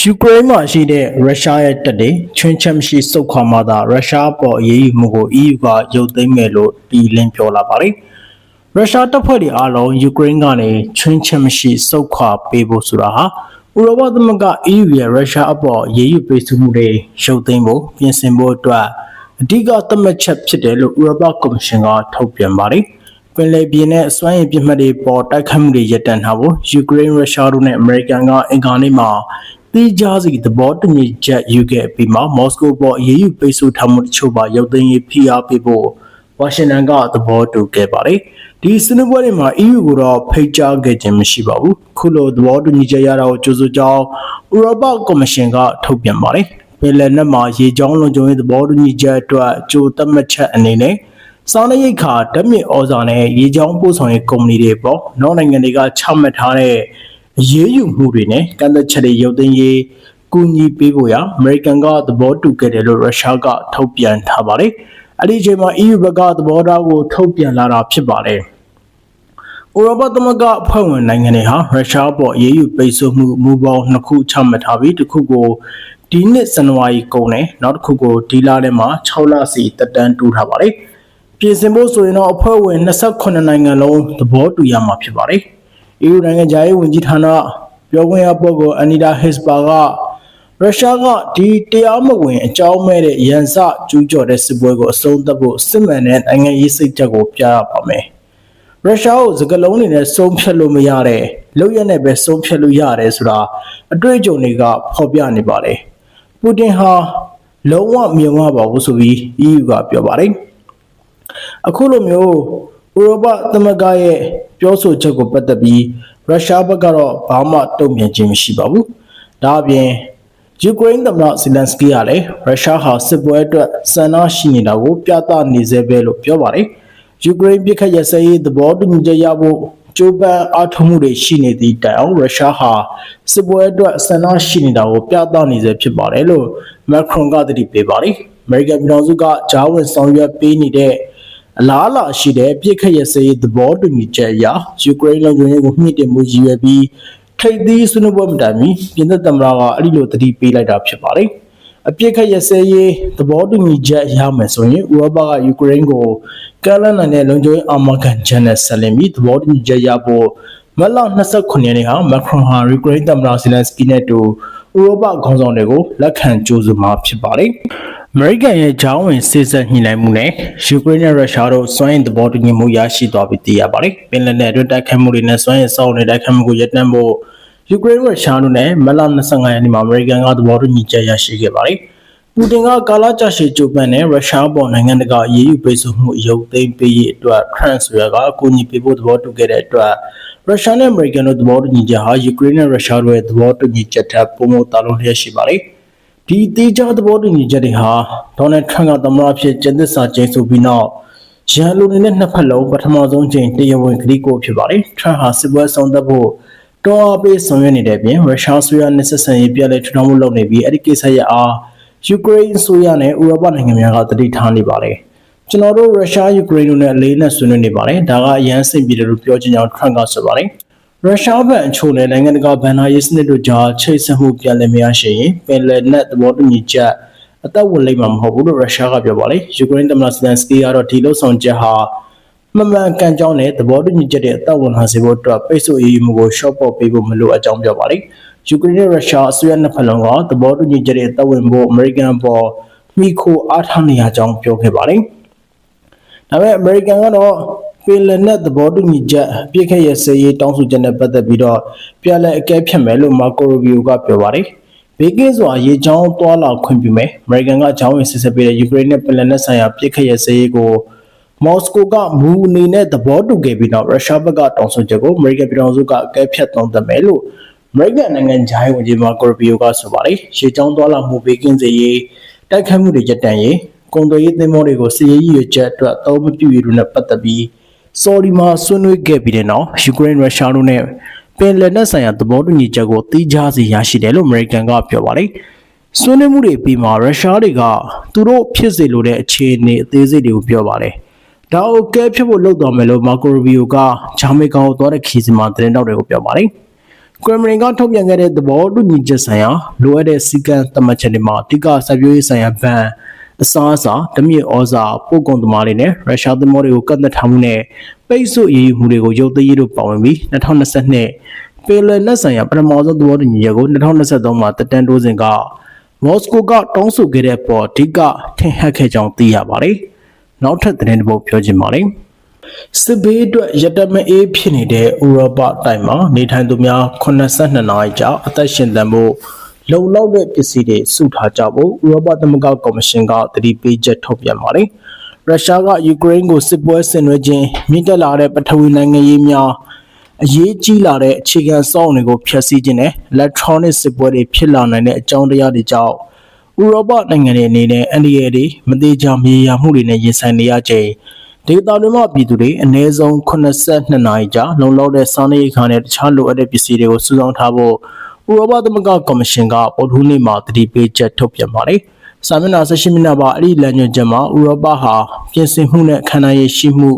ယူကရိန်းမှာရှိတဲ့ရုရှားရဲ့တပ်တွေချွင်းချက်မရှိစုတ်ခွာမှသာရုရှားပေါ်အရေးယူမှုကို EU ကရုပ်သိမ်းမယ်လို့တီလင်းပြောလာပါတယ်။ရုရှားတပ်ဖွဲ့တွေအားလုံးယူကရိန်းကနေချွင်းချက်မရှိစုတ်ခွာပေးဖို့ဆိုတာဟာဥရောပသမဂ္ဂ EU ရဲ့ရုရှားအပေါ်အရေးယူပေးစုမှုတွေရုပ်သိမ်းဖို့ပြင်ဆင်ဖို့အတွက်အဓိကသတ်မှတ်ချက်ဖြစ်တယ်လို့ဥရောပကော်မရှင်ကထုတ်ပြန်ပါတယ်။ပင်လယ်ပြင်နဲ့စွမ်းရည်ပြစ်မှတ်တွေပေါ်တိုက်ခတ်မှုတွေရပ်တန့်ထားဖို့ယူကရိန်းရုရှားတို့နဲ့အမေရိကန်ကအင်ကာနေ့မှာ တိကျစီသဘောတူညီချက်ယူခဲ့ပြီးမှမော်စကိုပေါ်အရေးယူပိတ်ဆို့ထားမှုတချို့ပါရုပ်သိမ်းရေးဖိအားပေးဖို့ဝါရှင်တန်ကသဘောတူခဲ့ပါတယ်။ဒီစနစ်ပွဲတွေမှာ EU ကိုတော့ဖိတ်ကြားခဲ့ခြင်းမရှိပါဘူး။ခုလိုသဘောတူညီချက်ရတာကိုကြိုဆိုကြောင်းဥရောပကော်မရှင်ကထုတ်ပြန်ပါတယ်။ပင်လယ်နက်မှာရေကြောင်းလုံခြုံရေးသဘောတူညီချက်အတွက်ကြိုသတ်မှတ်ချက်အနေနဲ့စောင်းရိတ်ခါဓာတ်မြေဩဇာနဲ့ရေကြောင်းပို့ဆောင်ရေးကုမ္ပဏီတွေပေါ့နောက်နိုင်ငံတွေကချမှတ်ထားတဲ့ အရေးယူမှုတွေနဲ့ကန့်သက်ချက်တွေရုပ်သိမ်းရေးကူညီပေးဖို့ရအမေရိကန်ကသဘောတူခဲ့တယ်လို့ရုရှားကထုတ်ပြန်ထားပါတယ်။အဲ့ဒီအချိန်မှာ EU ဘက်ကသဘောထားကိုထုတ်ပြန်လာတာဖြစ်ပါတယ်။ဥရောပသမဂ္ဂအဖွဲ့ဝင်နိုင်ငံတွေဟာရုရှားပေါ်အရေးယူပိတ်ဆို့မှုမူပေါင်းနှစ်ခုချမှတ်ထားပြီးတစ်ခုကိုဒီနှစ်ဇန်နဝါရီကုန်နဲ့နောက်တစ်ခုကိုဒီလထဲမှာ6လစီတက်တန်းတူးထားပါတယ်။ပြင်ဆင်ဖို့ဆိုရင်တော့အဖွဲ့ဝင်28နိုင်ငံလုံးသဘောတူရမှာဖြစ်ပါတယ်။ EU နိုင်ငံခြားရေးဝန်ကြီးဌာနပြောခွင့်ရပုဂ္ဂိုလ်အနီတာဟစ်စပါကရုရှားကဒီတရားမဝင်အကြောင်းမဲ့တဲ့ရန်စကျူးကျော်တဲ့စစ်ပွဲကိုအဆုံးသတ်ဖို့စစ်မှန်တဲ့နိုင်ငံရေးစိတ်ချက်ကိုပြရပါမယ်။ရုရှားကိုစကလုံးတွေနဲ့ဆုံးဖြတ်လို့မရတဲ့လောက်ရနဲ့ပဲဆုံးဖြတ်လို့ရတယ်ဆိုတာအတွေ့အကြုံတွေကဖော်ပြနေပါတယ်။ပူတင်ဟာလုံးဝမြင်ဝပါဘူးဆိုပြီး EU ကပြောပါတယ်။အခုလိုမျိုး ဥရောပသမဂ္ဂရဲ့ပြောဆိုချက်ကိုပတ်သက်ပြီးရုရှားဘက်ကတော့ဘာမှတုံ့ပြန်ခြင်းမရှိပါဘူး။ဒါအပြင်ယူကရိန်းသမ္မတဇီလန်စကီကလည်းရုရှားဟာစစ်ပွဲအတွက်စံနှာရှိနေတာကိုပြသနေစေပဲလို့ပြောပါတယ်။ယူကရိန်းပြည်ခတ်ရစရေးသဘောတူညီချက်ရဖို့ကြိုးပမ်းအားထုတ်မှုတွေရှိနေသည့်တိုင်အောင်ရုရှားဟာစစ်ပွဲအတွက်စံနှာရှိနေတာကိုပြသနေစေဖြစ်ပါတယ်လို့မက်ခရွန်ကတတိပေးပါတယ်။အမေရိကန်ပြည်ထောင်စုကဂျားဝင်ဆောင်ရွက်ပေးနေတဲ့ အလားအလာရှိတဲ့ပြစ်ခတ်ရစရေးသဘောတူညီချက်အရယူကရိန်းလုံခြုံရေးကိုမြင့်တင်မှုရည်ရွယ်ပြီးထိပ်သီးဆွေးနွေးပွဲမတိုင်မီပြင်သစ်သမ္မတကအဲ့ဒီလိုတတိပေးလိုက်တာဖြစ်ပါတယ်။အပြစ်ခတ်ရစရေးသဘောတူညီချက်ရမယ်ဆိုရင်ဥရောပကယူကရိန်းကိုကမ်းလှမ်းနိုင်တဲ့လုံခြုံရေးအာမခံချက်နဲ့ဆက်လက်ပြီးသဘောတူညီချက်ရဖို့မတ်လ29ရက်နေ့ဟာမက်ခရွန်ဟာယူကရိန်းသမ္မတဇီလန်စကီနဲ့တူဥရောပခေါင်းဆောင်တွေကိုလက်ခံကြိုးစားမှာဖြစ်ပါတယ်။ အမေရိကန်ရဲ့ဂျောင်းဝင်စစ်ဆက်ညှိနှိုင်းမှုနဲ့ယူကရိန်းနဲ့ရုရှားတို့စွမ်းရည်သဘောတူညီမှုရရှိသွားပြီသိရပါတယ်။ပင်လယ်နယ်အတွင်းတိုက်ခိုက်မှုတွေနဲ့စွမ်းရည်စောင့်နေတိုက်ခိုက်မှုကိုရပ်တန့်ဖို့ယူကရိန်းရုရှားတို့နဲ့မတ်လ25ရက်နေ့မှာအမေရိကန်ကသဘောတူညီချက်ရရှိခဲ့ပါတယ်။ပူတင်ကကာလာကြာရှည်ကြိုးပမ်းတဲ့ရုရှားပေါ်နိုင်ငံတကာအရေးယူပိတ်ဆို့မှုအယုတ်သိမ်းပေးရေးအတွက်ဖရန့်ဆိုရကအကူအညီပေးဖို့သဘောတူခဲ့တဲ့အတွက်ရုရှားနဲ့အမေရိကန်တို့သဘောတူညီချက်ဟာယူကရိန်းနဲ့ရုရှားတို့ရဲ့သဘောတူညီချက်ထပ်ပုံမတာလုံးလျက်ရှိပါတယ်။ ဒီတေးကြသဘောတူညီချက်တွေဟာဒေါ်နယ်ထရန့်ကသမ္မတဖြစ်ကျင်းသစ္စာကျင်းဆိုပြီးနောက်ရန်လိုနေတဲ့နှစ်ဖက်လုံးပထမဆုံးချိန်တရားဝင်ကတိကိုဖြစ်ပါတယ်ထရန့်ဟာစစ်ပွဲဆောင်သက်ဖို့တွန်းအားပေးဆောင်ရွက်နေတဲ့အပြင်ရုရှားဆိုရနဲ့ဆက်ဆံရေးပြလဲထူထောင်မှုလုပ်နေပြီးအဲ့ဒီကိစ္စရဲ့အားယူကရိန်းဆိုရနဲ့ဥရောပနိုင်ငံများကတတိထားနေပါတယ်ကျွန်တော်တို့ရုရှားယူကရိန်းတို့နဲ့အလေးနဲ့ဆွေးနွေးနေပါတယ်ဒါကအရန်စိတ်ပြေတယ်လို့ပြောချင်ကြောင်းထရန့်ကဆိုပါတယ် ရုရှားဘက်အချို့နဲ့နိုင်ငံတကာဗန်နာရေးစနစ်တို့ကြားချိတ်ဆက်မှုပြန်လည်မရရှိရင်ပင်လယ်နက်သဘောတူညီချက်အသက်ဝင်လိမ့်မှာမဟုတ်ဘူးလို့ရုရှားကပြောပါတယ်။ယူကရိန်းသမ္မတဇလန်စကီကတော့ဒီလုံဆောင်ချက်ဟာမမှန်ကန်ကြောင်းနဲ့သဘောတူညီချက်တွေအသက်ဝင်လာစေဖို့အတွက်ပိတ်ဆို့အရေးယူမှုကိုရှော့ပေါ့ပေးဖို့မလိုအပ်ကြောင်းပြောပါတယ်။ယူကရိန်းနဲ့ရုရှားအစိုးရနှစ်ဖက်လုံးကသဘောတူညီချက်တွေအသက်ဝင်ဖို့အမေရိကန်ပေါ်မိခိုအားထားနေရကြောင်းပြောခဲ့ပါတယ်။ဒါပေမဲ့အမေရိကန်ကတော့ ပင်လယ်နက်သဘောတူညီချက်ပြည့်ခဲ့ရစေရေးတောင်းဆိုချက်နဲ့ပတ်သက်ပြီးတော့ပြန်လည်အကဲဖြတ်မယ်လို့မာကိုရိုဗီယိုကပြောပါတယ်။ဘေးကင်းစွာရေချောင်းသွားလာခွင့်ပြုမယ်။အမေရိကန်ကဂျောင်းဝင်စစ်ဆေးပေးတဲ့ယူကရိန်းနဲ့ပင်လယ်နက်ဆိုင်ရာပြည့်ခဲ့ရစေရေးကိုမော်စကိုကမူအနေနဲ့သဘောတူခဲ့ပြီးတော့ရုရှားဘက်ကတောင်းဆိုချက်ကိုအမေရိကန်ပြည်ထောင်စုကအကဲဖြတ်သုံးသပ်မယ်လို့အမေရိကန်နိုင်ငံခြားရေးဝန်ကြီးမာကိုရိုဗီယိုကဆိုပါတယ်။ရေချောင်းသွားလာမှုဘေးကင်းစေရေးတိုက်ခိုက်မှုတွေရပ်တန့်ရေးကုန်သွယ်ရေးသင်္ဘောတွေကိုစီးရေးရည်ချက်အတွက်အသုံးမပြုရလို့နဲ့ပတ်သက်ပြီး ဆော်ဒီမှာဆွေးနွေးခဲ့ပြီးတဲ့နောက်ယူကရိန်းရုရှားတို့နဲ့ပင်လယ်နက်ဆိုင်ရာသဘောတူညီချက်ကိုတိကျစီရရှိတယ်လို့အမေရိကန်ကပြောပါတယ်။ဆွေးနွေးမှုတွေပြီးမှရုရှားတွေကသူတို့ဖြစ်စေလိုတဲ့အခြေအနေအသေးစိတ်တွေကိုပြောပါတယ်။ဒါကိုကဲဖြစ်ဖို့လုပ်တော်မယ်လို့မာကိုရိုဗီယိုကဂျာမေကန်ကိုသွားတဲ့ခီးစဉ်မှာသတင်းတောက်တွေကိုပြောပါတယ်။ကရမလင်ကထုတ်ပြန်ခဲ့တဲ့သဘောတူညီချက်ဆိုင်ရာလိုအပ်တဲ့စည်းကမ်းသတ်မှတ်ချက်တွေမှာအဓိကစိုက်ပျိုးရေးဆိုင်ရာဘဏ် အစားအစာဓမြစ်ဩဇာပို့ကုန်သမားတွေနဲ့ရုရှားသမောတွေကိုကန့်သက်ထားမှုနဲ့ပိတ်ဆို့အရေးယူမှုတွေကိုရုပ်သိမ်းရေးတို့ပါဝင်ပြီး2022ပေလယ်လက်ဆိုင်ရာပထမဆုံးသဘောတူညီချက်ကို2023မှာတက်တန်းတိုးစဉ်ကမော်စကိုကတောင်းဆိုခဲ့တဲ့ပေါ်အဓိကထင်ဟပ်ခဲ့ကြောင်းသိရပါတယ်။နောက်ထပ်သတင်းတစ်ပုဒ်ပြောချင်ပါတယ်။စစ်ဘေးအတွက်ရတမအေးဖြစ်နေတဲ့ဥရောပတိုင်းမှာနေထိုင်သူများ82နာရီကြာအသက်ရှင်သန်ဖို့ လုံလောက်တဲ့ပစ္စည်းတွေစုထားကြဖို့ဥရောပသမဂ္ဂကော်မရှင်ကတတိပေးချက်ထုတ်ပြန်ပါတယ်။ရုရှားကယူကရိန်းကိုစစ်ပွဲဆင်နွှဲခြင်းမြင့်တက်လာတဲ့ပထဝီနိုင်ငံရေးများအရေးကြီးလာတဲ့အခြေခံစောင့်တွေကိုဖျက်ဆီးခြင်းနဲ့ electronic စစ်ပွဲတွေဖြစ်လာနိုင်တဲ့အကြောင်းတရားတွေကြောင့်ဥရောပနိုင်ငံတွေအနေနဲ့အန္တရာယ်တွေမသေးချာမြေယာမှုတွေနဲ့ရင်ဆိုင်နေရချိန်ဒေသတွင်းမှာပြည်သူတွေအနည်းဆုံး82နာရီကြာလုံလောက်တဲ့စားနပ်ရိက္ခာနဲ့တခြားလိုအပ်တဲ့ပစ္စည်းတွေကိုစုဆောင်းထားဖို့ ဥရောပသမဂ္ဂကော်မရှင်ကပေါ်ထူးနေ့မှာတတိပေးချက်ထုတ်ပြန်ပါတယ်။စာမျက်နှာ18မိနစ်ပါအဲ့ဒီလမ်းညွှန်ချက်မှာဥရောပဟာပြင်ဆင်မှုနဲ့ခန္ဓာရည်ရှိမှု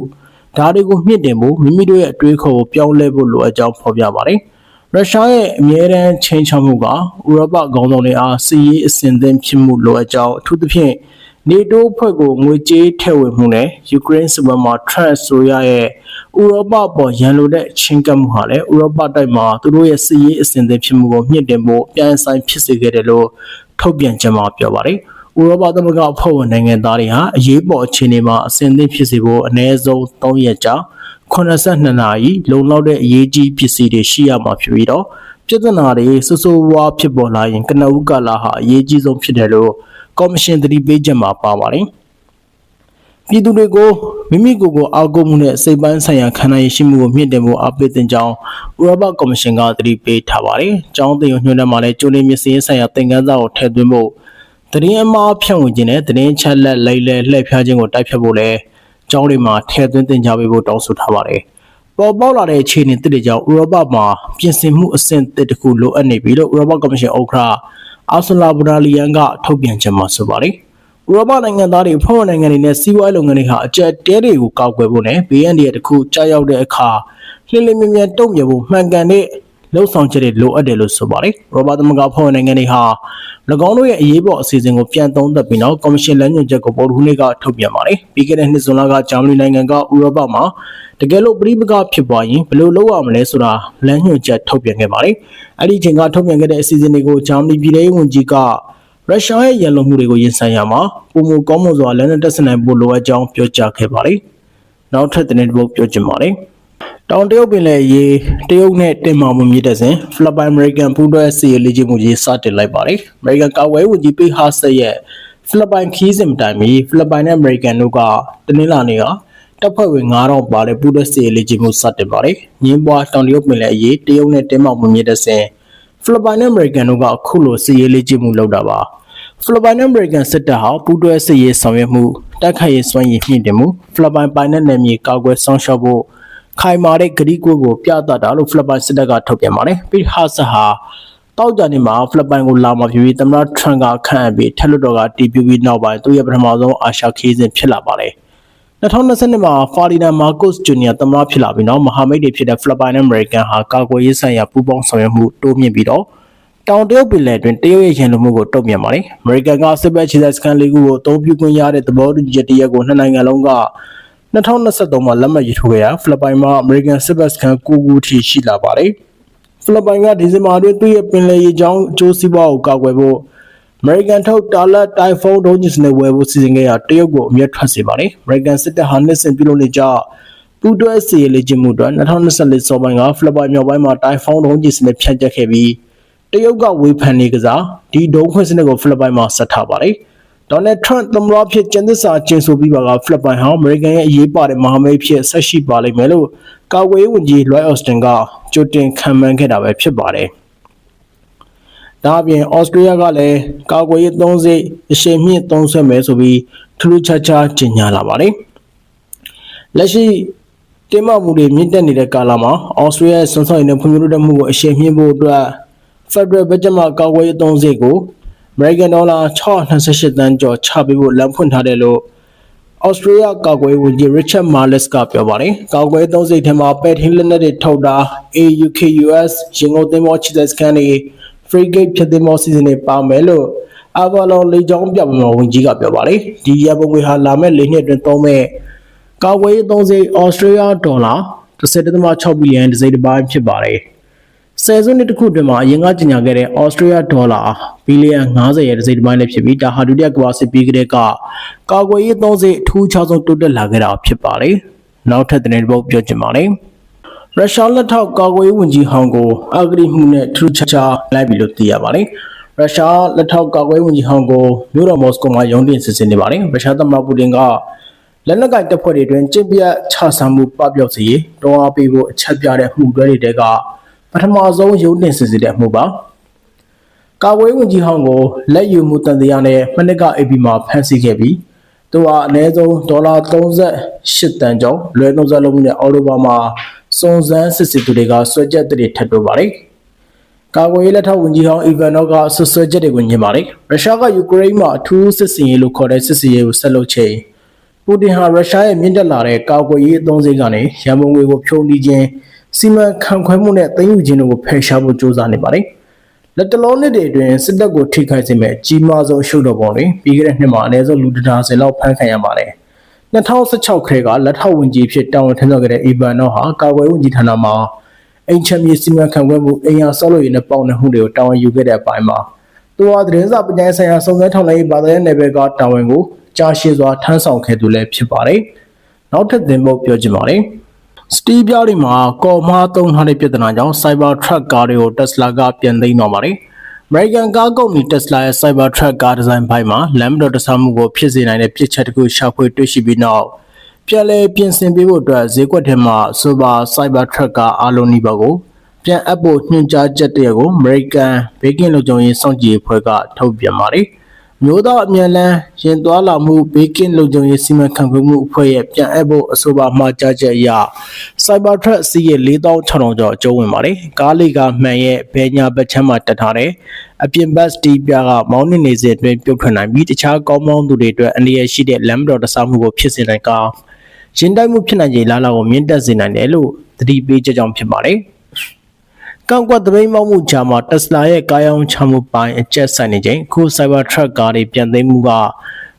ဒါတွေကိုမြင့်တင်ဖို့မိမိတို့ရဲ့အတွေးခေါ်ကိုပြောင်းလဲဖို့လိုအပ်ကြောင်းဖော်ပြပါတယ်။ရုရှားရဲ့အမြဲတမ်းချိန်ချောက်မှုကဥရောပခေါင်းဆောင်တွေအားစီးရေးအစဉ်သင်းဖြစ်မှုလိုအပ်ကြောင်းအထူးသဖြင့် နေတိုးဖွဲ့ကိုငွေကြေးထည့်ဝင်မှုနဲ့ယူကရိန်းစစ်ပွဲမှာထရန့်ဆိုရရဲ့ဥရောပပေါ်ရန်လိုတဲ့ချင်းကပ်မှုဟာလည်းဥရောပတိုက်မှာသူတို့ရဲ့စီးရေးအစဉ်အသင်းဖြစ်မှုကိုမြင့်တင်ဖို့ပြန်ဆိုင်ဖြစ်စေခဲ့တယ်လို့ထုတ်ပြန်ချက်မှာပြောပါတယ်။ဥရောပသမဂ္ဂအဖွဲ့ဝင်နိုင်ငံသားတွေဟာအရေးပေါ်အခြေအနေမှာအစဉ်အသင့်ဖြစ်စေဖို့အနည်းဆုံး3ရက်ကြာ82နာရီလုံလောက်တဲ့အရေးကြီးပစ္စည်းတွေရှိရမှာဖြစ်ပြီးတော့ပြဿနာတွေဆူဆူဝါးဖြစ်ပေါ်လာရင်ကနဦးကာလဟာအရေးကြီးဆုံးဖြစ်တယ်လို့ ကော်မရှင်သတိပေးချက်မှာပါပါတယ်။ပြည်သူတွေကိုမိမိကိုယ်ကိုအားကိုးမှုနဲ့စိတ်ပိုင်းဆိုင်ရာခံနိုင်ရရှိမှုကိုမြင့်တင်ဖို့အားပေးတင်ကြောင်းဥရောပကော်မရှင်ကသတိပေးထားပါတယ်။ကျောင်းတင်ညွှန်ထဲမှာလည်းကျိုးလေးမြစည်းဆိုင်ရာသင်ခန်းစာကိုထည့်သွင်းဖို့တရင်အမှားဖြန့်ဝေခြင်းနဲ့တရင်ချက်လက်လိမ့်လဲလှည့်ဖျားခြင်းကိုတိုက်ဖြတ်ဖို့လည်းကျောင်းတွေမှာထည့်သွင်းသင်ကြားပေးဖို့တောင်းဆိုထားပါတယ်။ပေါ်ပေါက်လာတဲ့အခြေအနေတစ်တွေကြောင့်ဥရောပမှာပြင်ဆင်မှုအဆင့်တစ်တစ်ခုလိုအပ်နေပြီလို့ဥရောပကော်မရှင်ဥက္ကဋ္ဌ အာဆလာဘူရာလီယန်ကထုတ်ပြန်ချက်မှာဆိုပါတယ်။ဥရောပနိုင်ငံသားတွေဖွဲ့ဝင်နိုင်ငံတွေနဲ့စီးပွားရေးလုပ်ငန်းတွေဟာအကြက်တဲတွေကိုကောက်ွယ်ဖို့နဲ့ဘေးအန္တရာယ်တစ်ခုကြားရောက်တဲ့အခါလှင်လင်းမြင်မြန်တုံ့ပြန်ဖို့မှန်ကန်တဲ့ လှုပ်ဆောင်ချက်တွေလိုအပ်တယ်လို့ဆိုပါတယ်။ရောဘာသမဂဖွဲ့ဝင်နိုင်ငံတွေဟာ၎င်းတို့ရဲ့အရေးပေါ်အစီအစဉ်ကိုပြန်သုံးသပ်ပြီးနောက်ကော်မရှင်လမ်းညွှန်ချက်ကိုပေါ်ထူးနေ့ကထုတ်ပြန်ပါတယ်။ပြီးခဲ့တဲ့နှစ်ဇွန်လကဂျာမနီနိုင်ငံကဥရောပမှာတကယ်လို့ပြည်ပကဖြစ်ပွားရင်ဘယ်လိုလုပ်ရမလဲဆိုတာလမ်းညွှန်ချက်ထုတ်ပြန်ခဲ့ပါတယ်။အဲ့ဒီချိန်ကထုတ်ပြန်ခဲ့တဲ့အစီအစဉ်တွေကိုဂျာမနီပြည်ထောင်ဝန်ကြီးကရုရှားရဲ့ရန်လိုမှုတွေကိုရင်ဆိုင်ရမှာပုံမကောင်းမွန်စွာလက်နက်တပ်ဆင်နိုင်ဖို့လိုအပ်ကြောင်းပြောကြားခဲ့ပါတယ်။နောက်ထပ်သတင်းတစ်ပုဒ်ပြောချင်ပါတယ်။ တောင်တရုတ်ပင်လယ်ရေတရုတ်နဲ့တင်မာမှုမြင့်တဲ့စဉ်ဖိလစ်ပိုင်အမေရိကန်ပူးတွဲစီရေးလေ့ကျင့်မှုကြီးစတင်လိုက်ပါတယ်။အမေရိကန်ကာကွယ်ရေးဝန်ကြီးပိဟာဆက်ရဲ့ဖိလစ်ပိုင်ခီးစဉ်တိုင်ပြီးဖိလစ်ပိုင်နဲ့အမေရိကန်တို့ကတနင်္လာနေ့ကတပ်ဖွဲ့ဝင်9000ပါတဲ့ပူးတွဲစီရေးလေ့ကျင့်မှုစတင်ပါတယ်။ငင်းပွားတောင်တရုတ်ပင်လယ်အရေးတရုတ်နဲ့တင်မာမှုမြင့်တဲ့စဉ်ဖိလစ်ပိုင်နဲ့အမေရိကန်တို့ကအခုလိုစီရေးလေ့ကျင့်မှုလုပ်တာပါ။ဖိလစ်ပိုင်နဲ့အမေရိကန်စစ်တပ်ဟာပူးတွဲစစ်ရေးဆောင်ရွက်မှုတိုက်ခိုက်ရေးစွမ်းရည်မြင့်တင်မှုဖိလစ်ပိုင်ပိုင်နယ်နယ်မြေကာကွယ်ဆောင်ရှောက်ဖို့ ခိုင်မာတဲ့ဂရီကိုကိုပြသတာလို့ဖိလစ်ပိုင်စစ်တပ်ကထုတ်ပြန်ပါတယ်။ပြီးဟာဆာဟာတောက်ကြနေမှာဖိလစ်ပိုင်ကိုလာမှာဖြစ်ပြီးသမ္မတထရန့်ကခန့်အပ်ပြီးထက်လွတ်တော်ကတီးပြပြီးနောက်ပိုင်းသူ့ရဲ့ပထမဆုံးအာရှခီးစဉ်ဖြစ်လာပါတယ်။2020မှာဖာဒီနန်မာကုစ်ဂျူနီယာသမ္မတဖြစ်လာပြီးနောက်မဟာမိတ်တွေဖြစ်တဲ့ဖိလစ်ပိုင်နဲ့အမေရိကန်ဟာကာကွယ်ရေးဆိုင်ရာပူးပေါင်းဆောင်ရွက်မှုတိုးမြင့်ပြီးတော့တောင်တရုတ်ပင်လယ်တွင်တရုတ်ရဲ့ရန်လိုမှုကိုတုံ့ပြန်ပါတယ်။အမေရိကန်ကစစ်ဘက်ခြေစခန်းလေးခုကိုအသုံးပြုခွင့်ရတဲ့သဘောတူညီချက်တရက်ကိုနှစ်နိုင်ငံလုံးက 2023မှာလက်မှတ်ရေးထိုးခဲ့ရာဖိလစ်ပိုင်မှာအမေရိကန်စစ်ဘက်စခန်း9ခုထိရှိလာပါတယ်။ဖိလစ်ပိုင်ကဒီဇင်ဘာတွင်သူ့ရဲ့ပင်လယ်ရေကြောင်းအကျိုးစီးပွားကိုကာကွယ်ဖို့အမေရိကန်ထုတ်တာလက်တိုင်ဖုန်းဒုံးကျည်စနစ်ဝယ်ဖို့စီစဉ်ခဲ့ရာတရုတ်ကိုအမျက်ထွက်စေပါတယ်။အမေရိကန်စစ်တပ်ဟာနှစ်စဉ်ပြုလုပ်နေကြပူးတွဲစီရေးလေ့ကျင့်မှုအတွက်2024စောပိုင်းကဖိလစ်ပိုင်မြောက်ပိုင်းမှာတိုင်ဖုန်းဒုံးကျည်စနစ်ဖြန့်ကျက်ခဲ့ပြီးတရုတ်ကဝေဖန်နေကစားဒီဒုံးခွင့်စနစ်ကိုဖိလစ်ပိုင်မှာဆက်ထားပါတယ်။ ဒေါ်နယ်ထရန့်သမ္မတဖြစ်ကျင်းသစ္စာကျင်းဆိုပြီးပါကဖိလစ်ပိုင်ဟာအမေရိကန်ရဲ့အရေးပါတဲ့မဟာမိတ်ဖြစ်ဆက်ရှိပါလိမ့်မယ်လို့ကာကွယ်ရေးဝန်ကြီးလွိုက်အော့စတင်ကကြိုတင်ခံမှန်းခဲ့တာပဲဖြစ်ပါတယ်။ဒါအပြင်ဩစတြေးလျကလည်းကာကွယ်ရေးသုံးစိတ်အရှိန်မြင့်သုံးဆွဲမယ်ဆိုပြီးထူးထူးခြားခြားကြေညာလာပါတယ်။လက်ရှိတင်းမာမှုတွေမြင့်တက်နေတဲ့ကာလမှာဩစတြေးလျဆွမ်းဆောင်ရည်နဲ့ဖွံ့ဖြိုးတိုးတက်မှုကိုအရှိန်မြင့်ဖို့အတွက် Federal Budget မှာကာကွယ်ရေးအသုံးစရိတ်ကို American Dollar 628တန်းကျော်ချပေးဖို့လမ်းဖွင့်ထားတယ်လို့ဩစတြေးလျကာကွယ်ရေးဝန်ကြီး Richard Marles ကပြောပါတယ်။ကာကွယ်ရေးသုံးစိတ်ထဲမှာပဲ့ထင်းလက်နက်တွေထုတ်တာ AUKUS ရင်ကုန်သင်္ဘောချစ်တဲ့စကန်တွေ frigate ဖြစ်သင်္ဘောစီစဉ်တွေပါမယ်လို့အဗာလောလေကြောင်းပြပမှာဝန်ကြီးကပြောပါတယ်။ဒီရပုံငွေဟာလာမယ့်၄နှစ်အတွင်းသုံးမဲ့ကာကွယ်ရေးသုံးစိတ်ဩစတြေးလျဒေါ်လာ30.6ဘီလီယံတစ်စိတ်တစ်ပိုင်းဖြစ်ပါတယ်။ ဆယ်စုနှစ်တစ်ခုအတွင်းမှာအရင်ကကြေညာခဲ့တဲ့ဩစတြေးလျဒေါ်လာဘီလီယံ90ရဲ့တစ်စိတ်တစ်ပိုင်းလည်းဖြစ်ပြီးဒါဟာဒုတိယကမ္ဘာစစ်ပြီးကတည်းကကာကွယ်ရေးသုံးစိတ်အထူးခြားဆုံးတိုးတက်လာခဲ့တာဖြစ်ပါတယ်။နောက်ထပ်တဲ့ပုတ်ပြောချင်ပါတယ်။ရုရှားလက်ထောက်ကာကွယ်ရေးဝန်ကြီးဟောင်းကိုအဂရိမှုနဲ့ထူးခြားခြားလိုက်ပြီလို့သိရပါတယ်။ရုရှားလက်ထောက်ကာကွယ်ရေးဝန်ကြီးဟောင်းကိုမြို့တော်မော်စကိုမှာရုံးတင်စစ်ဆေးနေပါတယ်။ရုရှားသမ္မတပူတင်ကလက်နက်ကင်တပ်ဖွဲ့တွေအတွင်းကျင့်ပြတ်ချဆံမှုပပျောက်စေရေးတောင်းအားပေးဖို့အချက်ပြတဲ့မှုတွေတွေက ပထမဆုံးရုံးတင်စစ်ဆေးတဲ့အမှုပါကာဝေးဝင်ကြီးဟောင်းကိုလက်ယူမှုတန်တရားနဲ့မနစ်က AB မှာဖမ်းဆီးခဲ့ပြီးသူဟာအနည်းဆုံးဒေါ်လာ38တန်ကျော်လွယ်သုံးစားလုံးနဲ့အော်တိုဘာမှာစုံစမ်းစစ်ဆေးသူတွေကဆွဲချက်တွေထပ်တိုးပါတယ်ကာကွယ်ရေးလက်ထောက်ဝန်ကြီးဟောင်းအီဗန်နော့ကဆွဆွဲချက်တွေကိုညင်ပါတယ်ရုရှားကယူကရိန်းမှာအထူးစစ်စင်ရေးလို့ခေါ်တဲ့စစ်စင်ရေးကိုဆက်လုပ်ချိန်ပူတင်ဟာရုရှားရဲ့မြင့်တက်လာတဲ့ကာကွယ်ရေးအသုံးစရိတ်ကနေရန်ပုံငွေကိုဖြုံးတီးခြင်း စီမံခန့်ခွဲမှုနဲ့သိမ်းယူခြင်းတို့ကိုဖယ်ရှားဖို့ကြိုးစားနေပါတယ်။လက်တလုံးနှစ်တွေအတွင်းစစ်တပ်ကိုထိခိုက်စေမဲ့အကြီးမားဆုံးရှုပ်တော်ပုံတွေပြီးခဲ့တဲ့နှစ်မှာအနည်းဆုံးလူတဒါဆယ်လောက်ဖမ်းခံရပါတယ်။2016ခရဲကလက်ထောက်ဝန်ကြီးဖြစ်တာဝန်ထမ်းဆောင်ခဲ့တဲ့အီဗန်နော့ဟာကာကွယ်ဝန်ကြီးဌာနမှာအိမ်ချမ်းမြေစီမံခန့်ခွဲမှုအိမ်ယာဆောက်လုပ်ရေးနဲ့ပေါင်းတဲ့မှုတွေကိုတာဝန်ယူခဲ့တဲ့အပိုင်းမှာသူဟာသတင်းစာပညာဆိုင်ရာစုံစမ်းထောက်လှမ်းရေးဘာသာရေးနယ်ပယ်ကတာဝန်ကိုကြားရှည်စွာထမ်းဆောင်ခဲ့သူလည်းဖြစ်ပါတယ်။နောက်ထပ်သင်ဖို့ပြောချင်ပါတယ်။ စတီးပြားတွေမှာကော်မားသုံးထားတဲ့ပြဿနာကြောင့် Cybertruck ကားတွေကို Tesla ကပြန်သိမ်းတော့ပါတယ်။ American ကားကုမ္ပဏီ Tesla ရဲ့ Cybertruck ကားဒီဇိုင်းဘိုင်းမှာလမ်းမတော်တဆမှုကိုဖြစ်စေနိုင်တဲ့ပြစ်ချက်တစ်ခုရှာဖွေတွေ့ရှိပြီးနောက်ပြန်လည်ပြင်ဆင်ပေးဖို့အတွက်ဈေးကွက်ထဲမှာ Super Cybertruck ကားအလုံးနီးပါးကိုပြန်အပ်ဖို့ညွှန်ကြားချက်တရကို American ဘေးကင်းလုံခြုံရေးစောင့်ကြည့်ရေးအဖွဲ့ကထုတ်ပြန်ပါတယ်။ မျိုးသားအမြန်လန်းရင်သွားလာမှုဘေးကင်းလုံခြုံရေးစီမံခန့်ခွဲမှုအဖွဲ့ရဲ့ပြန်အပ်ဖို့အဆိုပါမှာကြားချက်အရ Cybertruck စီးရဲ့4600ကျော်အကျုံးဝင်ပါတယ်။ကားလေးကမှန်ရဲ့ဘဲညာဘက်ချမ်းမှာတက်ထားတဲ့အပြင်ဘတ်စတီးပြားကမောင်းနေနေစဉ်အတွင်းပြုတ်ထွက်နိုင်ပြီးတခြားကောင်းမောင်းသူတွေအတွက်အနေရရှိတဲ့လမ်းတော်တဆမှုကိုဖြစ်စေနိုင်ကောင်းရင်တိုက်မှုဖြစ်နိုင်ခြေလားလားကိုမြင့်တက်စေနိုင်တယ်လို့သတိပေးချက်ကြောင့်ဖြစ်ပါတယ်။ ကောက်ကွက်သပိတ်မောက်မှုချာမှာတက်စလာရဲ့ကားရောင်းချမှုပိုင်းအကျက်ဆိုင်နေချိန်အခု Cybertruck ကားတွေပြန်သိမ်းမှုက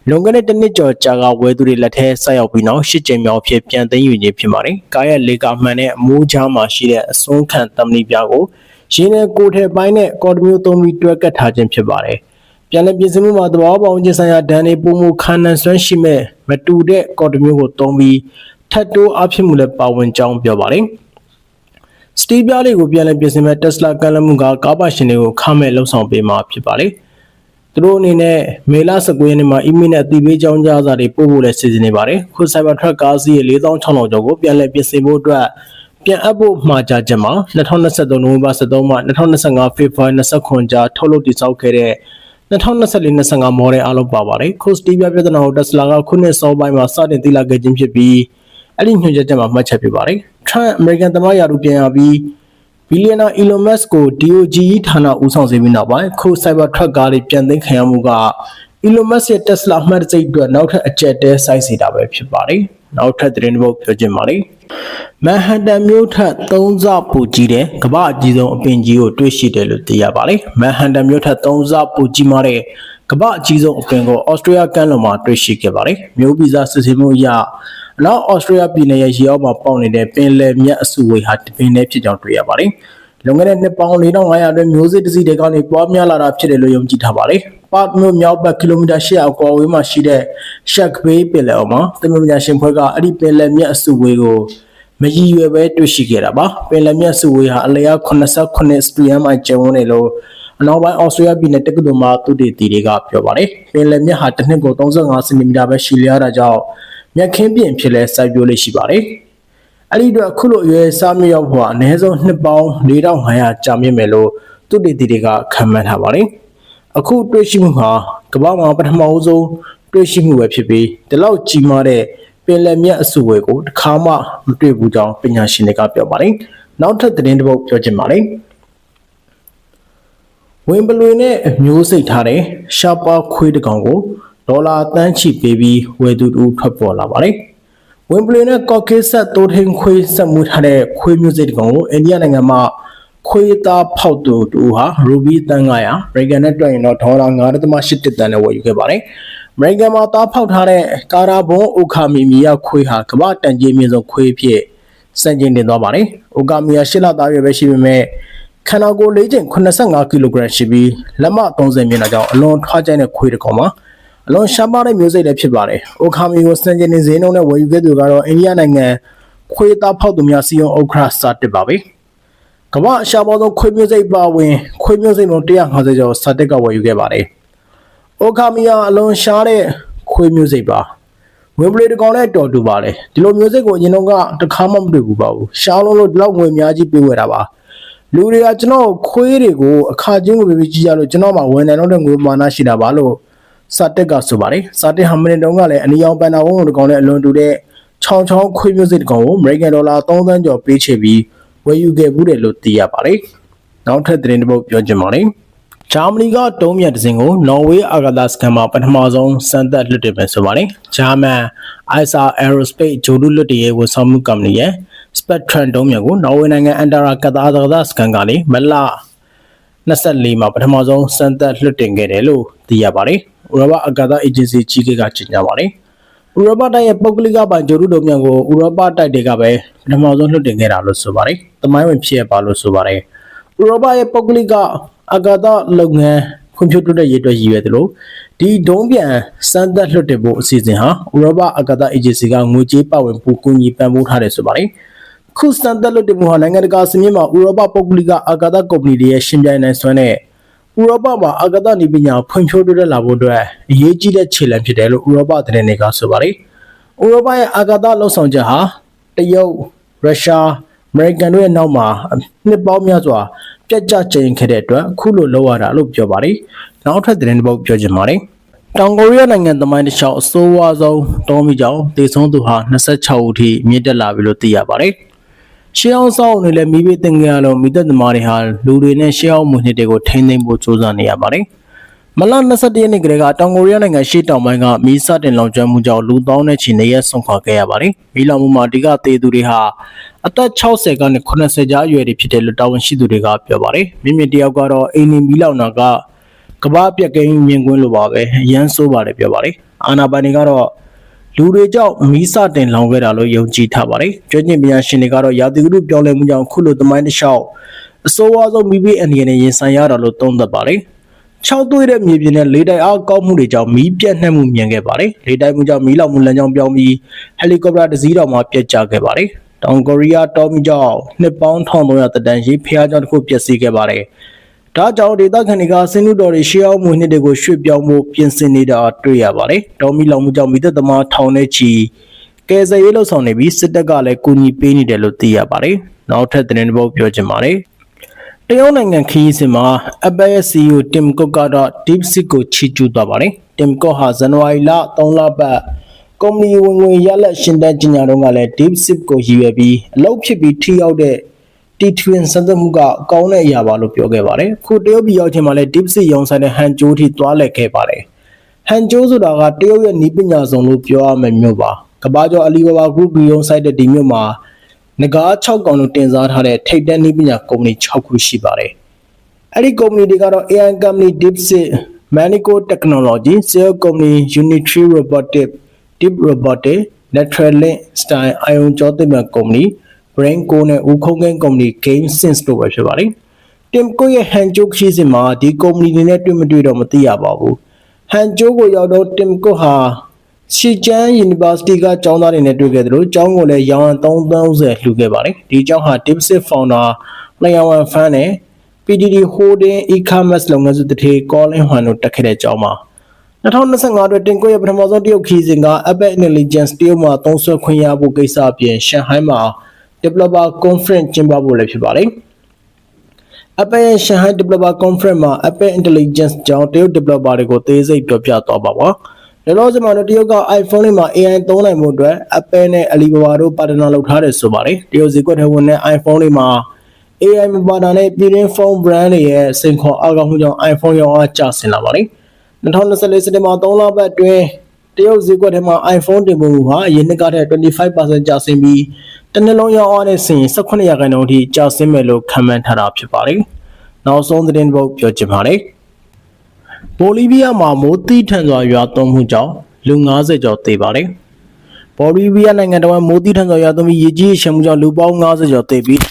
လွန်ခဲ့တဲ့တစ်နှစ်ကျော်ကြာကဝဲသူတွေလက်ထဲဆက်ရောက်ပြီးနောက်ရှစ်ကြိမ်မြောက်ဖြစ်ပြန်သိမ်းယူခြင်းဖြစ်ပါတယ်။ကားရဲ့လေကာမှန်တဲ့အမိုးချာမှာရှိတဲ့အစွန်းခံတမဏိပြားကိုရင်းနဲ့ကိုထဲပိုင်းနဲ့ကော်ဒမျိုးသုံးပြီးတွဲကတ်ထားခြင်းဖြစ်ပါတယ်။ပြန်လည်ပြင်ဆင်မှုမှာသဘာဝပေါင်းခြင်းဆိုင်ရာဒဏ်တွေပုံမှုခန္ဓာဆွမ်းရှိမဲ့မတူတဲ့ကော်ဒမျိုးကိုသုံးပြီးထပ်တိုးအဖြစ်မှုလည်းပါဝင်ကြောင်းပြောပါတယ်။ စတီးပြားလေးကိုပြန်လည်ပြင်ဆင်မဲ့ Tesla ကမ်းလှမ်းမှုကကားပါရှင်တွေကိုခမဲ့လှုပ်ဆောင်ပေးမှာဖြစ်ပါတယ်။သူတို့အနေနဲ့မေလ19ရက်နေ့မှာ email နဲ့အသိပေးကြောင်းကြားစာတွေပို့ဖို့လည်းစီစဉ်နေပါတယ်။ခု Cybertruck ကားစီးရဲ့4600ကျော်ကိုပြန်လည်ပြင်ဆင်ဖို့အတွက်ပြန်အပ်ဖို့မှာကြားချက်မှာ2023နိုဝင်ဘာ23မှ2025ဖေဖော်ဝါရီ29ကြားထုတ်လုပ်တည်ဆောက်ခဲ့တဲ့2024-25 model အလုံးပါပါတယ်။ခုစတီးပြပြဿနာကို Tesla ကခုနှစ်စောပိုင်းမှာစတင်သိလာခဲ့ခြင်းဖြစ်ပြီးအဲ့ဒီညွှန်ကြားချက်မှာမှတ်ချက်ပြပါတယ်။ Trump American သမ္မတရာထူးပြန်ရပြီးဘီလီယံနာ Elon Musk ကို DOGE ဌာနဦးဆောင်စေပြီးနောက်ပိုင်းခု Cybertruck ကားတွေပြန်သိမ်းခံရမှုက Elon Musk ရဲ့ Tesla မှတ်တစိတ်အတွက်နောက်ထပ်အကျက်တဲစိုက်စီတာပဲဖြစ်ပါတယ်။နောက်ထပ်သတင်းတစ်ပုဒ်ပြောချင်ပါတယ်။မန်ဟတန်မြို့ထက်3ဆပိုကြီးတဲ့ကမ္ဘာအကြီးဆုံးအပင်ကြီးကိုတွေ့ရှိတယ်လို့သိရပါတယ်။မန်ဟတန်မြို့ထက်3ဆပိုကြီးမားတဲ့ကမ္ဘာအကြီးဆုံးအပင်ကိုဩစတြေးလျကမ်းလွန်မှာတွေ့ရှိခဲ့ပါတယ်။မြို့ဗီဇစစ်ဆေးမှုအရ အနောက်ဩစတြေးလျပြည်နယ်ရဲ့ရေအောက်မှာပေါက်နေတဲ့ပင်လယ်မြတ်အစုဝေးဟာတပင်နဲ့ဖြစ်ကြောင်းတွေ့ရပါတယ်။လွန်ခဲ့တဲ့နှစ်ပေါင်း4500အတွင်းမျိုးစစ်တစည်းတွေကနေပွားများလာတာဖြစ်တယ်လို့ယုံကြည်ထားပါတယ်။ပတ်မြို့မြောက်ဘက်ကီလိုမီတာ800အကွာဝေးမှာရှိတဲ့ Shark Bay ပင်လယ်အော်မှာတမန်ပညာရှင်ဖွဲ့ကအဲ့ဒီပင်လယ်မြတ်အစုဝေးကိုမရည်ရွယ်ပဲတွေ့ရှိခဲ့တာပါ။ပင်လယ်မြတ်စုဝေးဟာအလျား89စတူဒီယမ်မိုင်ကျုံနေလို့အနောက်ပိုင်းအော်စတြေးလျပြည်နယ်တက္ကသိုလ်မှာသူတည်တည်တွေကပြောပါတယ်။ပင်လယ်မြတ်ဟာတစ်နှစ်ကို35စင်တီမီတာပဲရှည်လျားတာကြောင့် မြက်ခင်းပြင်ဖြစ်လဲစိုက်ပျိုးလေးရှိပါတယ်။အဲ့ဒီအတွက်အခုလိုအရွယ်စားမြေရောက်ဖို့အနည်းဆုံးနှစ်ပေါင်း4500ကြာမြင့်မယ်လို့သူတည်တည်တွေကခန့်မှန်းထားပါတယ်။အခုတွေ့ရှိမှုဟာကမ္ဘာမှာပထမအဆုံးတွေ့ရှိမှုပဲဖြစ်ပြီးဒီလောက်ကြီးမားတဲ့ပင်လယ်မြတ်အစုဝေကိုတစ်ခါမှမတွေ့ဘူးကြောင်းပညာရှင်တွေကပြောပါတယ်။နောက်ထပ်သတင်းတစ်ပုဒ်ပြောချင်ပါတယ်။ဝင်ပလွေနဲ့အမျိုးစိတ်ထားတဲ့ရှာပါခွေးတကောင်ကို ဒေါ်လာတန်းချီပေးပြီးဝယ်သူတူထွက်ပေါ်လာပါတယ်။ဝင်ပလီနဲ့ကော့ကေးဆက်တိုးထင်းခွေးဆက်မှုထားတဲ့ခွေးမျိုးစိတ်တစ်ကောင်ကိုအိန္ဒိယနိုင်ငံမှာခွေးသားဖောက်သူတူဟာရူဘီတန်900အမေရိကန်နဲ့တွက်ရင်တော့ဒေါ်လာ9.8တန်နဲ့ဝယ်ယူခဲ့ပါတယ်။အမေရိကန်မှာသားဖောက်ထားတဲ့ကာရာဘွန်အိုခါမီမီယာခွေးဟာကမ္ဘာတန်ကြီးမြင့်ဆုံးခွေးဖြစ်စံချိန်တင်သွားပါတယ်။အိုကာမီယာရှစ်လသားရွယ်ပဲရှိပေမဲ့ခန္ဓာကိုယ်လေးချိန်85ကီလိုဂရမ်ရှိပြီးလက်မ30မြင့်တာကြောင့်အလွန်ထွားကျတဲ့ခွေးတစ်ကောင်ပါ အလွန်ရှားပါတဲ့မျိုးစိတ်လည်းဖြစ်ပါတယ်။အိုခါမီကိုစံချိန်တင်ဈေးနှုန်းနဲ့ဝယ်ယူခဲ့သူကတော့အိန္ဒိယနိုင်ငံခွေးသားဖောက်သူများစီယုံဥက္ခရာစာတစ်ပါပဲ။ကမ္ဘာအရှားပေါင်းဆုံးခွေးမျိုးစိတ်ပါဝင်ခွေးမျိုးစိတ်လုံး150ကျော်စာတစ်ကဝယ်ယူခဲ့ပါတယ်။အိုခါမီယာအလွန်ရှားတဲ့ခွေးမျိုးစိတ်ပါ။ဝင်ပလေတကောင်နဲ့တော်တူပါလေဒီလိုမျိုးစိတ်ကိုအရင်တော့ကတစ်ခါမှမတွေ့ဘူးပါဘူးရှားလုံးလို့ဒီလောက်ငွေအများကြီးပေးဝယ်တာပါလူတွေကကျွန်တော်ခွေးတွေကိုအခါချင်းကိုပေးပြီးကြည့်ကြလို့ကျွန်တော်မှဝန်နိုင်တော့တဲ့ငွေမာနရှိတာပါလို့ စာတက်ကဆိုပါတယ်စာတက်ဟာမင်းတုံးကလည်းအနီရောင်ပန်နာဝုန်းတကောင်နဲ့အလွန်တူတဲ့ချောင်းချောင်းခွေးမျိုးစိတ်တကောင်ကိုအမေရိကန်ဒေါ်လာ3သန်းကျော်ပေးချေပြီးဝယ်ယူခဲ့ဘူးတယ်လို့သိရပါတယ်နောက်ထပ်သတင်းတစ်ပုဒ်ပြောချင်ပါတယ်ဂျာမနီကတုံးမြတ်တစ်စင်ကိုနော်ဝေးအာဂါသာစကန်မှာပထမဆုံးစမ်းသပ်လွှတ်တင်မယ်ဆိုပါတယ်။ဂျာမန် ISA Aerospace ဂျိုလူလွှတ်တရေးဝန်ဆောင်မှုကုမ္ပဏီရဲ့ Spectrum တုံးမြတ်ကိုနော်ဝေးနိုင်ငံအန်တာရာကသာသာသာစကန်ကနေမလ24မှာပထမဆုံးစမ်းသပ်လွှတ်တင်ခဲ့တယ်လို့သိရပါတယ်။ ဥရောပအာဂါသာအေဂျင်စီကြီးကကြေညာပါတယ်။ဥရောပတိုက်ရဲ့ပုဂ္ဂလိကပိုင်ဂျိုလူတုံးမြတ်ကိုဥရောပတိုက်တွေကပဲပထမဆုံးလွှတ်တင်ခဲ့တာလို့ဆိုပါတယ်။တမိုင်းဝင်ဖြစ်ရပါလို့ဆိုပါတယ်။ဥရောပရဲ့ပုဂ္ဂလိကအဂါသလုပ်ငန်းဖွံ့ဖြိုးတိုးတက်ရေးအတွက်ရည်ရွယ်သလိုဒီဒုံးပြန်စမ်းသပ်လွှတ်တင်ဖို့အစီအစဉ်ဟာဥရောပအဂါသအေဂျင်စီကငွေကြေးပါဝင်ပူကူညီပံ့ပိုးထားတယ်ဆိုပါတယ်။ခုစမ်းသပ်လွှတ်တင်မှုဟာနိုင်ငံတကာစမြင့်မှာဥရောပပုဂ္ဂလိကအဂါသကုမ္ပဏီတွေရဲ့ရှင်ပြိုင်နိုင်စွမ်းတဲ့ ဥရောပမှာအဂါသနည်းပညာဖွံ့ဖြိုးတိုးတက်လာဖို့အတွက်အရေးကြီးတဲ့ခြေလှမ်းဖြစ်တယ်လို့ဥရောပသတင်းတွေကဆိုပါတယ်။ဥရောပရဲ့အဂါသလှုပ်ဆောင်ချက်ဟာတရုတ်ရုရှားအမေရိကန်တို့ရဲ့နောက်မှာနှစ်ပေါင်းများစွာပြက်ကျကျရင်ခဲ့တဲ့အတွက်အခုလိုလောက်ရတာလို့ပြောပါတယ်။နောက်ထပ်သတင်းတစ်ပုဒ်ပြောချင်ပါတယ်။တောင်ကိုရီးယားနိုင်ငံသမိုင်းတစ်လျှောက်အဆိုးဝါးဆုံးတောမီကြောင့်ဒေဆုံးသူဟာ26ဦးထိမြင့်တက်လာပြီလို့သိရပါတယ်။ ရှေးအောင်ဆောင်တွေလည်းမိဘတင်ကြရလို့မိသက်သမားတွေဟာလူတွေနဲ့ရှေးအောင်မှုနှစ်တွေကိုထိန်းသိမ်းဖို့ကြိုးစားနေရပါတယ်။မလ21ရက်နေ့ကလေးကတောင်ကိုရီးယားနိုင်ငံရှေ့တောင်ပိုင်းကမီးစတင်လောင်ကျွမ်းမှုကြောင့်လူပေါင်းနဲ့ချီနေရဆုံးခွာခဲ့ရပါတယ်။မီးလောင်မှုမှာအဓိကသေသူတွေဟာအသက်60ကနေ80ကြားအရွယ်တွေဖြစ်တယ်လို့တာဝန်ရှိသူတွေကပြောပါတယ်။မြင့်မြင့်တယောက်ကတော့အိမ်နေမီးလောင်တာကကဘာပြက်ကိန်းမြင်ကွင်းလိုပါပဲအရန်ဆိုးပါတယ်ပြောပါတယ်။အာနာပိုင်တွေကတော့ လူတွေကြောင့်မီးစတင်လောင်ခဲ့တာလို့ယုံကြည်ထားပါတယ်။ကျွမ်းကျင်ပညာရှင်တွေကတော့ရာသီဥတုပြောင်းလဲမှုကြောင့်ခုလိုသမိုင်းတစ်လျှောက်အဆိုးအဝါဆုံးမိဘအန္တရာယ်နဲ့ရင်ဆိုင်ရတာလို့သုံးသပ်ပါတယ်။၆သွေးတဲ့မြေပြင်နဲ့လေတိုက်အားကောက်မှုတွေကြောင့်မီးပြတ်နှက်မှုမြင်ခဲ့ပါတယ်။လေတိုက်မှုကြောင့်မီးလောင်မှုလမ်းကြောင်းပြောင်းပြီးဟယ်လီကော်ပတာတစ်စီးတော်မှပြတ်ကျခဲ့ပါတယ်။တောင်ကိုရီးယားတောမီကြောင့်နှစ်ပေါင်း1300တတန်ရေးဖျားကြောင့်တစ်ခုပျက်စီးခဲ့ပါတယ်။ ဒါကြောင့်ဒေသခံတွေကစင်းနုတော်တွေရှေးအောင်မှုနှစ်တွေကိုရွှေ့ပြောင်းဖို့ပြင်ဆင်နေတာတွေ့ရပါတယ်။တောမီလောင်မှုကြောင့်မိသက်သမားထောင်နဲ့ချီကယ်ဆယ်ရေးလှုပ်ဆောင်နေပြီးစစ်တပ်ကလည်းကူညီပေးနေတယ်လို့သိရပါတယ်။နောက်ထပ်သတင်းတစ်ပုဒ်ပြောချင်ပါတယ်။တရုတ်နိုင်ငံခရီးစဉ်မှာ Apple ရဲ့ CEO Tim Cook ကတော့ DeepSeek ကိုချီးကျူးသွားပါတယ်။ Tim Cook ဟာဇန်နဝါရီလ3လပတ်ကုမ္ပဏီဝင်ငွေရလက်ရှင်းတဲ့ကြီးညာတော့ကလည်း DeepSeek ကိုရည်ရွယ်ပြီးအလုပ်ဖြစ်ပြီးထိရောက်တဲ့ တီထွင်စံသတ်မှုကအကောင်းတဲ့အရာပါလို့ပြောခဲ့ပါတယ်။ခုတရုတ်ပြည်ရောက်ချိန်မှာလည်း DeepSeek ရောင်းဆိုင်တဲ့ဟန်ကျိုးထိသွားလက်ခဲ့ပါတယ်။ဟန်ကျိုးဆိုတာကတရုတ်ရဲ့နီးပညာဆောင်လို့ပြောရမယ်မျိုးပါ။ကမ္ဘာကျော် Alibaba Group ရုံးဆိုင်တဲ့ဒီမျိုးမှာငကား6កောင်လုံးတင်စားထားတဲ့ထိပ်တန်းနည်းပညာကုမ္ပဏီ6ခုရှိပါတယ်။အဲ့ဒီကုမ္ပဏီတွေကတော့ AI Company DeepSeek, Manico Technology, Cell Company Unitary Robotics, Deep Robotics, Naturalink, Style Ion ကျော်သိမြကုမ္ပဏီ Brainco နဲ့ဦးခုံးကင်းကုမ္ပဏီ Game Sense တို့ပဲဖြစ်ပါတယ်။ Tim Cook ရဲ့ Hangzhou ခရီးစဉ်မှာဒီကုမ္ပဏီတွေနဲ့တွေ့မတွေ့တော့မသိရပါဘူး။ Hangzhou ကိုရောက်တော့ Tim Cook ဟာရှီကျန်း University ကကျောင်းသားတွေနဲ့တွေ့ခဲ့တယ်လို့ကျောင်းကိုလည်းရောင်း3030လှူခဲ့ပါတယ်ဒီကျောင်းဟာ Dipsit Founder လျံဝန်ဖန်းနဲ့ PDD Holding E-commerce လုပ်ငန်းစုတထေ Colin Huan တို့တက်ခဲ့တဲ့ကျောင်းမှာ2025အတွက်တင်ကွရဲ့ပထမဆုံးတရုတ်ခီးစဉ်က Apple Intelligence တရုတ်မှာသုံးစွဲခွင့်ရဖို့ကိစ္စအပြင်ရှန်ဟိုင်းမှာ Developer Conference ကျင်းပဖို့လည်းဖြစ်ပါတယ်။ Apple ရဲ့ Shanghai Developer Conference မှာ Apple Intelligence ကြောင့်တရုတ် developer တွေကိုသေးစိတ်ပြောပြသွားပါပါ။လောလောဆယ်မှာတော့တရုတ်က iPhone တွေမှာ AI သုံးနိုင်မှုအတွက် Apple နဲ့ Alibaba တို့ပါတနာလုပ်ထားတယ်ဆိုပါတယ်တရုတ်ဈေးကွက်ထဲဝင်တဲ့ iPhone တွေမှာ AI မပါတာနဲ့ပြည်တွင်းဖုန်း brand တွေရဲ့စိန်ခေါ်အားကောင်းမှုကြောင့် iPhone ရောင်းအားကျဆင်းလာပါတယ်2024စက်တင်ဘာ3လပတ်အတွင်း တရုတ်ဈေးကွက်ထဲမှာ iPhone တင်ပို့မှုဟာအရင်နှစ်ကထက်25%ကျဆင်းပြီးတစ်နှစ်လုံးရောင်းအားနဲ့ဆင်ရင်18ရာခိုင်နှုန်းအထိကျဆင်းမယ်လို့ခန့်မှန်းထားတာဖြစ်ပါတယ်။နောက်ဆုံးသတင်းတစ်ပုဒ်ပြောချင်ပါတယ်။ဘိုလီးဗီးယားမှာမိုးတိထန်စွာရွာသွန်းမှုကြောင့်လူ90ကျော်သေပါတယ်။ဘော်လီးဗီးယားနိုင်ငံတော်မိုးတိထန်စွာရွာသွန်းပြီးရေကြီးရေရှမ်းမှုကြောင့်လူပေါင်း90ကျော်သေပြီး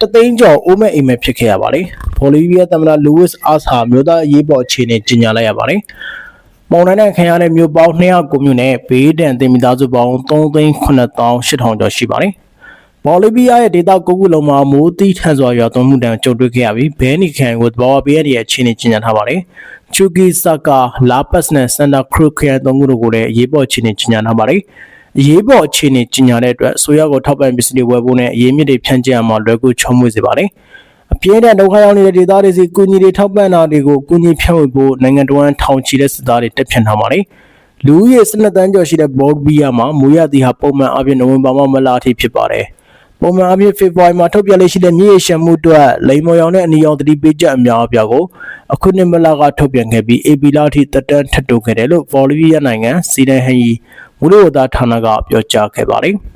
တသိန်းကျော်အိုးမဲ့အိမ်မဲ့ဖြစ်ခဲ့ရပါတယ်။ဘော်လီးဗီးယားသမ္မတလူးဝစ်အာစ်ဟာမြို့သားအရေးပေါ်အခြေအနေကြေညာလိုက်ရပါတယ်။ မောင်နိုင်တဲ့ခံရတဲ့မြို့ပေါင်း209မြို့နဲ့ဘေးဒဏ်တင်မိသားစုပေါင်း3,9800ကျော်ရှိပါတယ်။ဘော်လီဗီးယားရဲ့ဒေသကိုခုလုံးမှာမိုးတိထန်စွာရွာသွန်းမှုတန်ကြုံတွေ့ခဲ့ရပြီးဘဲနီခန်ကိုသဘာဝဘေးရရဲ့အခြေအနေကြေညာထားပါတယ်။ချူကီဆာကာလာပတ်စ်နဲ့စန်တာခရုခရိုင်သုံးခုတို့ကိုလည်းအရေးပေါ်အခြေအနေကြေညာထားပါတယ်။အရေးပေါ်အခြေအနေကြေညာတဲ့အတွက်ဆိုရကိုထောက်ပံ့ပစ္စည်းတွေဝယ်ဖို့နဲ့အရေးမြစ်တွေဖြန့်ကျက်အောင်လွယ်ကူချောမွေ့စေပါတယ်။ အပြင်းထန်ဒုက္ခရောက်နေတဲ့ဒေသတွေစီကုညီတွေထောက်ပံ့တာတွေကိုကုညီဖြန့်ဝေဖို့နိုင်ငံတော်ဝန်ထောင်ချီတဲ့စစ်သားတွေတက်ဖြန့်ထားပါတယ်။လူဦးရေ12တန်းကျော်ရှိတဲ့ဘော်ဘီယာမှာမူရသည်ဟာပုံမှန်အပြင်နိုဝင်ဘာမှမလာအထိဖြစ်ပါတယ်။ပုံမှန်အပြင်ဖေဖော်ဝါရီမှာထုတ်ပြန်လေ့ရှိတဲ့မြေရှမ်းမှုအတွက်လိမ်မော်ရောင်နဲ့အနီရောင်သတိပေးချက်အများအပြားကိုအခုနှစ်မလကထုတ်ပြန်ခဲ့ပြီး AB လအထိတက်တန်းထပ်တိုးခဲ့တယ်လို့ဘော်လီဗီးယားနိုင်ငံစီဒန်ဟန်ယီမူလဝသဌာနကပြောကြားခဲ့ပါတယ်။